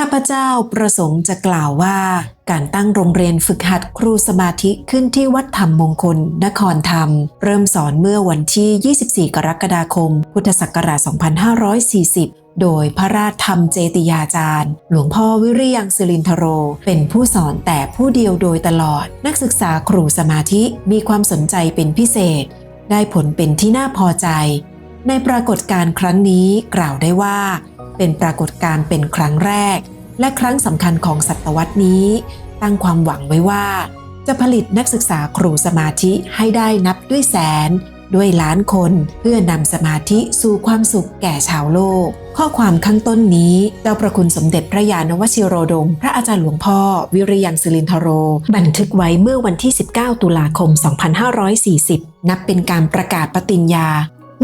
ข้าพเจ้าประสงค์จะกล่าวว่า การตั้งโรงเรียนฝึกหัดครูสมาธิขึ้นที่วัดธรรมมงคล นครธรรม เริ่มสอนเมื่อวันที่ 24 กรกฎาคม พุทธศักราช 2540โดยพระราชธรรมเจติยาจารย์ หลวงพ่อวิริยังสิรินทโร เป็นผู้สอนแต่ผู้เดียวโดยตลอด นักศึกษาครูสมาธิมีความสนใจเป็นพิเศษ ได้ผลเป็นที่น่าพอใจ ในปรากฏการณ์ครั้งนี้กล่าวได้ว่า เป็นปรากฏการณ์เป็นครั้งแรก และครั้งสำคัญของศตวรรษนี้ ตั้งความหวังไว้ว่า จะผลิตนักศึกษาครูสมาธิให้ได้นับด้วยแสน ด้วยล้านคนเพื่อนำสมาธิสู่ความสุขแก่ชาวโลก ข้อความข้างต้นนี้เจ้าประคุณสมเด็จพระยาณวชิโรดม พระอาจารย์หลวงพ่อ วิริยังสิรินทโร บันทึกไว้เมื่อวันที่ 19 ตุลาคม 2540 นับเป็นการประกาศปฏิญญา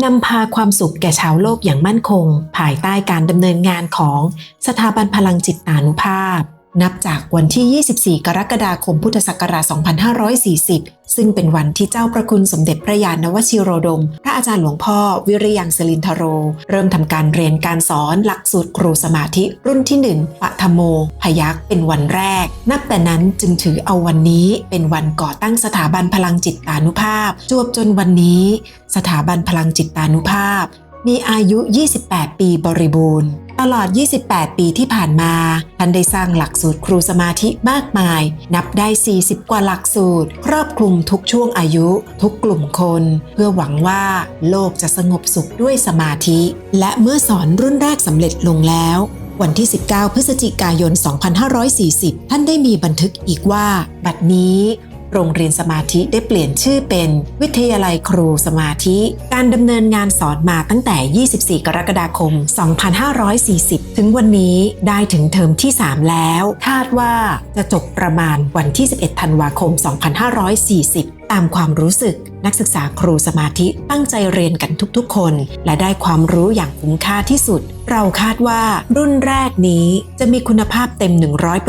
นำพาความสุขแก่ชาวโลกอย่างมั่นคง ภายใต้การดำเนินงานของสถาบันพลังจิตตานุภาพ นับจากวันที่ 24 กรกฎาคมพุทธศักราช 2540 ซึ่งเป็นวันที่เจ้าประคุณสมเด็จพระยาณวชิโรดม พระอาจารย์หลวงพ่อวิริยังสลินทโร เริ่มทำการเรียนการสอนหลักสูตรครูสมาธิรุ่นที่ 1 ปะธโม พยักเป็นวันแรก นับแต่นั้นจึงถือเอาวันนี้เป็นวันก่อตั้งสถาบันพลังจิตตานุภาพ จวบจนวันนี้ สถาบันพลังจิตตานุภาพ มีอายุ 28 ปีบริบูรณ์ ตลอด 28 ปีที่ผ่านมาท่านได้สร้างหลักสูตรครูสมาธิมากมาย นับได้ 40 กว่าหลักสูตร ครอบคลุมทุกช่วงอายุ ทุกกลุ่มคน เพื่อหวังว่าโลกจะสงบสุขด้วยสมาธิ และเมื่อสอนรุ่นแรกสำเร็จลงแล้ววันที่ 19 พฤศจิกายน 2540 ท่านได้มีบันทึกอีกว่า บัดนี้ โรงเรียนสมาธิได้เปลี่ยนชื่อเป็นวิทยาลัยครูสมาธิ การดำเนินงานสอนมาตั้งแต่ 24 กรกฎาคม 2540 ถึงวันนี้ได้ถึงเทอมที่ 3 แล้ว คาดว่าจะจบประมาณวันที่ 11 ธันวาคม 2540 ตามความรู้สึก นักศึกษาครูสมาธิตั้งใจเรียนกันทุกๆ คน และได้ความรู้อย่างคุ้มค่าที่สุด เราคาดว่ารุ่นแรกนี้จะมีคุณภาพเต็ม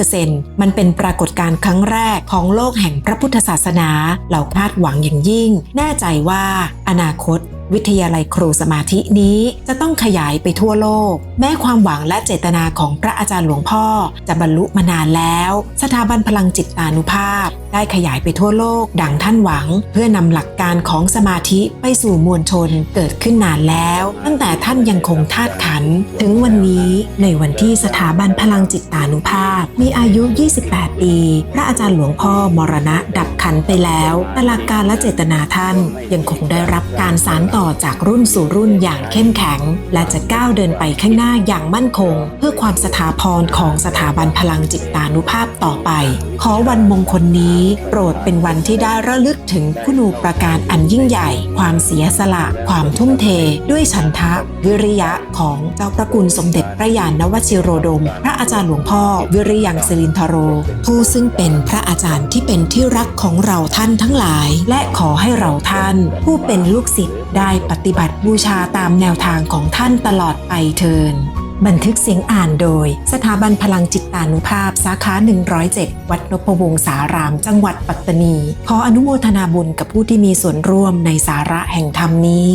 100%มันเป็นปรากฏการณ์ครั้งแรกของโลกแห่งพระพุทธศาสนา เราคาดหวังอย่างยิ่ง แน่ใจว่าอนาคตวิทยาลัยครูสมาธินี้จะต้องขยายไปทั่วโลก แม้ความหวังและเจตนาของพระอาจารย์หลวงพ่อ จะบรรลุมานานแล้ว สถาบันพลังจิตตานุภาพ ได้ขยายไปทั่วโลกดังท่านหวัง เพื่อนำหลักการของสมาธิไปสู่มวลชนเกิดขึ้นนานแล้ว ตั้งแต่ท่านยังคงธาตุขัน ถึงวันนี้ในวันที่สถาบันพลังจิตตานุภาพ มีอายุ 28 ปี พระอาจารย์หลวงพ่อมรณะดับขันไปแล้วแต่หลักการและเจตนาท่านยังคงได้รับการสานต่อจากรุ่นสู่รุ่นอย่างเข้มแข็ง และจะก้าวเดินไปข้างหน้าอย่างมั่นคง เพื่อความสถาพรของสถาบันพลังจิตตานุภาพต่อไป ขอวันมงคลนี้โปรดเป็นวันที่ได้ระลึกถึงคุณูปการอันยิ่งใหญ่ ความเสียสละ ความทุ่มเท ด้วยฉันทะ วิริยะของเจ้าพระคุณสมเด็จพระยาณวชิโรดม พระอาจารย์หลวงพ่อ วิริยังสิรินทโร ผู้ซึ่งเป็นพระอาจารย์ที่เป็นที่รักของเราท่านทั้งหลาย และขอให้เราท่าน ผู้เป็นลูกศิษย์ได้ปฏิบัติบูชาตามแนวทางของท่านตลอดไปเทิน บันทึกเสียงอ่านโดย สถาบันพลังจิตตานุภาพสาขา 107 วัดนพวงสาราม จังหวัดปัตตานี ขออนุโมทนาบุญกับผู้ที่มีส่วนร่วมในสาระแห่งธรรมนี้